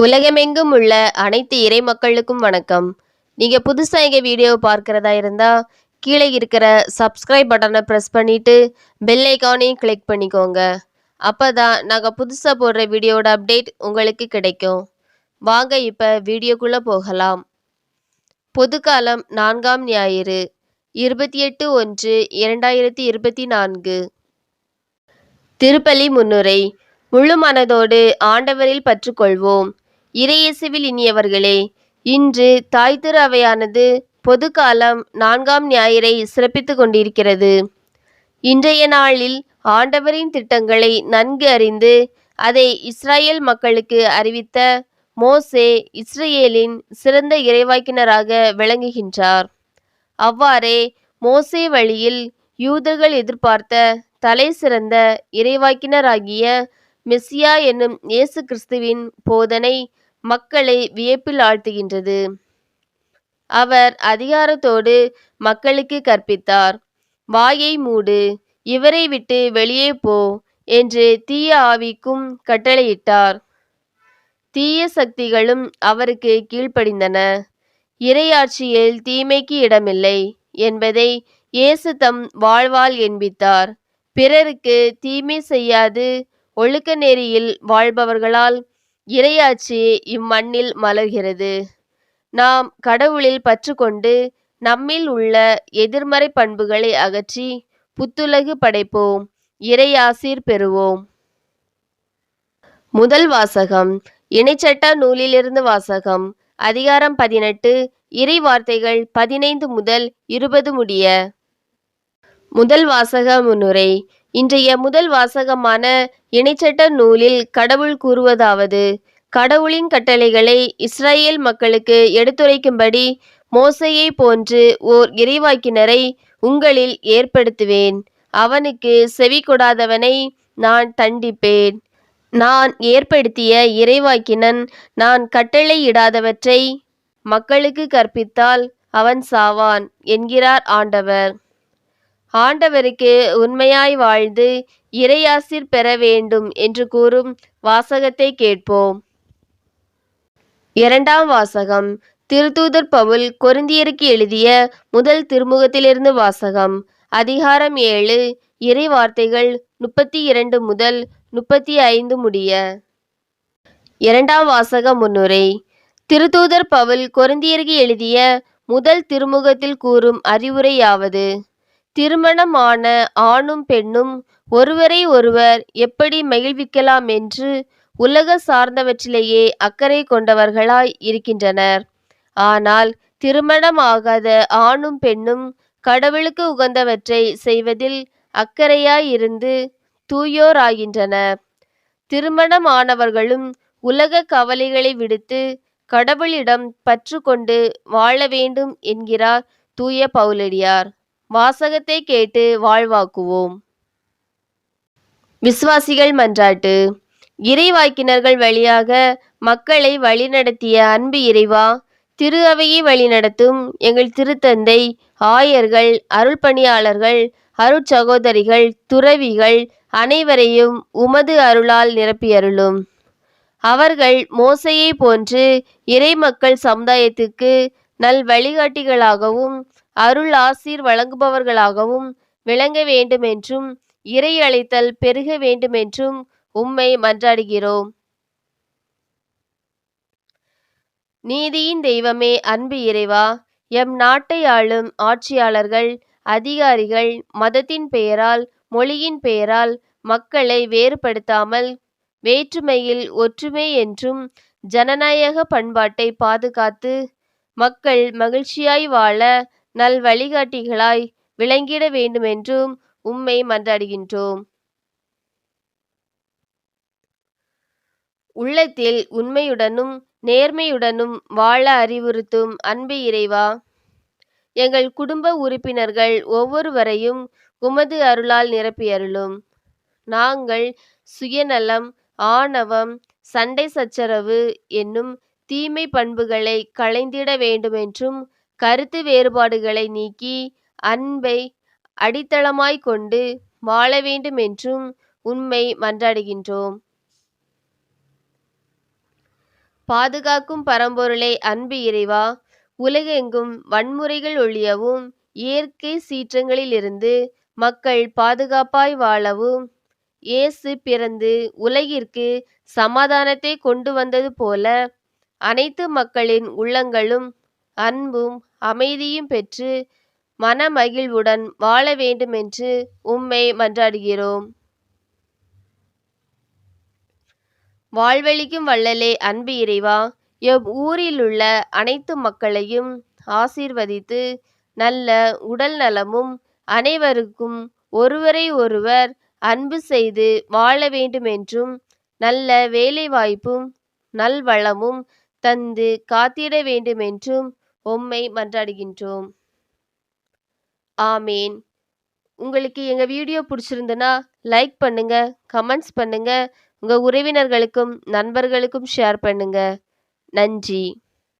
உலகமெங்கும் உள்ள அனைத்து இறை மக்களுக்கும் வணக்கம். நீங்கள் புதுசாக எங்கள் வீடியோவை பார்க்குறதா இருந்தால் கீழே இருக்கிற சப்ஸ்கிரைப் பட்டனை ப்ரெஸ் பண்ணிவிட்டு பெல் ஐக்கானையும் கிளிக் பண்ணிக்கோங்க. அப்போ தான் நாங்கள் புதுசாக போடுற வீடியோவோட அப்டேட் உங்களுக்கு கிடைக்கும். வாங்க இப்போ வீடியோக்குள்ளே போகலாம். பொதுக்காலம் நான்காம் ஞாயிறு இருபத்தி எட்டு ஒன்று இரண்டாயிரத்தி இருபத்தி நான்கு. திருப்பலி முன்னுரை முழு மனதோடு ஆண்டவரில் பற்றுக்கொள்வோம். இறையேசுவில் இனியவர்களே இன்று தாய் திரு அவையானது காலம் நான்காம் ஞாயிறை சிறப்பித்து கொண்டிருக்கிறது. இன்றைய நாளில் ஆண்டவரின் திட்டங்களை நன்கு அறிந்து அதை இஸ்ராயேல் மக்களுக்கு அறிவித்த மோசே இஸ்ரேலின் சிறந்த இறைவாக்கினராக விளங்குகின்றார். அவ்வாறே மோசே வழியில் யூதர்கள் எதிர்பார்த்த தலை சிறந்த இறைவாக்கினராகிய மெஸ்ஸியா என்னும் இயேசு கிறிஸ்துவின் போதனை மக்களை வியப்பில் ஆழ்த்துகின்றது. அவர் அதிகாரத்தோடு மக்களுக்கு கற்பித்தார். வாயை மூடு இவரை விட்டு வெளியே போ என்று தீய ஆவிக்கும் கட்டளையிட்டார். தீய சக்திகளும் அவருக்கு கீழ்ப்படிந்தன. இறையாட்சியில் தீமைக்கு இடமில்லை என்பதை இயேசு தம் வாழ்வால் என்பித்தார். பிறருக்கு தீமை செய்யாது ஒழுக்க நெறியில் வாழ்பவர்களால் இறையாட்சி இம்மண்ணில் மலர்கிறது. நாம் கடவுளில் பற்றுக்கொண்டு நம்மில் உள்ள எதிர்மறை பண்புகளை அகற்றி புத்துலகு படைப்போம். இறையாசீர் பெறுவோம். முதல் வாசகம். இணைச்சட்ட நூலிலிருந்து வாசகம். அதிகாரம் பதினெட்டு. இறை வார்த்தைகள் பதினைந்து முதல் இருபது முடிய. முதல் வாசக முன்னுரை. இன்றைய முதல் வாசகமான இணைச்சட்ட நூலில் கடவுள் கூறுவதாவது கடவுளின் கட்டளைகளை இஸ்ரேல் மக்களுக்கு எடுத்துரைக்கும்படி மோசையை போன்று ஓர் இறைவாக்கினரை உங்களில் ஏற்படுத்துவேன். அவனுக்கு செவி கொடாதவனை நான் தண்டிப்பேன். நான் ஏற்படுத்திய இறைவாக்கினன் நான் கட்டளையிடாதவற்றை மக்களுக்கு கற்பித்தால் அவன் சாவான் என்கிறார் ஆண்டவர். ஆண்டவருக்கு உண்மையாய் வாழ்ந்து இறையாசிர் பெற வேண்டும் என்று கூறும் வாசகத்தை கேட்போம். இரண்டாம் வாசகம். திருத்தூதர் பவுல் கொருந்தியருக்கு எழுதிய முதல் திருமுகத்திலிருந்து வாசகம். அதிகாரம் ஏழு. இறை வார்த்தைகள் முப்பத்தி இரண்டு முதல் முப்பத்தி ஐந்து முடிய. இரண்டாம் வாசக முன்னுரை. திருத்தூதர் பவுல் கொருந்தியருக்கு எழுதிய முதல் திருமுகத்தில் கூறும் அறிவுரையாவது. திருமணமான ஆணும் பெண்ணும் ஒருவரை ஒருவர் எப்படி மகிழ்விக்கலாம் என்று உலக சார்ந்தவற்றிலேயே அக்கறை கொண்டவர்களாய் இருக்கின்றனர். ஆனால் திருமணமாகாத ஆணும் பெண்ணும் கடவுளுக்கு உகந்தவற்றை செய்வதில் அக்கறையாயிருந்து தூயோராகின்றனர். திருமணமானவர்களும் உலக கவலைகளை விடுத்து கடவுளிடம் பற்று கொண்டு வாழ வேண்டும் என்கிறார் தூய பவுலடியார். வாசகத்தை கேட்டு வாழ்வாக்குவோம். விசுவாசிகள் மன்றாட்டு இறைவாக்கினர்கள் வழியாக மக்களை வழிநடத்திய அன்பு இறைவா திரு அவையை வழிநடத்தும் எங்கள் திருத்தந்தை ஆயர்கள் அருள் பணியாளர்கள் அருட்சகோதரிகள் துறவிகள் அனைவரையும் உமது அருளால் நிரப்பியருளும். அவர்கள் மோசையை போன்று இறைமக்கள் சமுதாயத்துக்கு நல் வழிகாட்டிகளாகவும் அருள் ஆசீர் வழங்குபவர்களாகவும் விளங்க வேண்டுமென்றும் இறை அழைத்தல் பெருக வேண்டுமென்றும் உம்மை மன்றாடுகிறோம். நீதியின் தெய்வமே அன்பு இறைவா எம் நாட்டை ஆளும் ஆட்சியாளர்கள் அதிகாரிகள் மதத்தின் பெயரால் மொழியின் பெயரால் மக்களை வேறுபடுத்தாமல் வேற்றுமையில் ஒற்றுமை என்றும் ஜனநாயக பண்பாட்டை பாதுகாத்து மக்கள் மகிழ்ச்சியாய் வாழ நல் வழிகாட்டிகளாய் விளங்கிட வேண்டுமென்றும் உம்மை மன்றாடுகின்றோம். உள்ளத்தில் உண்மையுடனும் நேர்மையுடனும் வாழ அறிவுறுத்தும் அன்பு இறைவா எங்கள் குடும்ப உறுப்பினர்கள் ஒவ்வொருவரையும் உமது அருளால் நிரப்பியருளும் நாங்கள் சுயநலம் ஆணவம் சண்டை சச்சரவு என்னும் தீமை பண்புகளை களைந்திட வேண்டுமென்றும் கருத்து வேறுபாடுகளை நீக்கி அன்பை அடித்தளமாய் கொண்டு வாழ வேண்டுமென்றும் உண்மை மன்றாடுகின்றோம். பாதுகாக்கும் பரம்பொருளை அன்பு இறைவா உலகெங்கும் வன்முறைகள் ஒழியவும் இயற்கை சீற்றங்களிலிருந்து மக்கள் பாதுகாப்பாய் வாழவும் இயேசு பிறந்து உலகிற்கு சமாதானத்தை கொண்டு வந்தது போல அனைத்து மக்களின் உள்ளங்களும் அன்பும் அமைதியும் பெற்று மனமகிழ்வுடன் வாழ வேண்டுமென்று உம்மை மன்றாடுகிறோம். வாழ்வழிக்கும் வள்ளலே அன்பு இறைவா எவ் ஊரிலுள்ள அனைத்து மக்களையும் ஆசீர்வதித்து நல்ல உடல் நலமும் அனைவருக்கும் ஒருவரை ஒருவர் அன்பு செய்து வாழ வேண்டுமென்றும் நல்ல வேலைவாய்ப்பும் நல்வளமும் தந்து காத்திட வேண்டுமென்றும் உம்மை மன்றாடுகின்றோம். ஆமேன். உங்களுக்கு எங்கள் வீடியோ பிடிச்சிருந்துன்னா லைக் பண்ணுங்க கமெண்ட்ஸ் பண்ணுங்க உங்கள் உறவினர்களுக்கும் நண்பர்களுக்கும் ஷேர் பண்ணுங்க. நன்றி.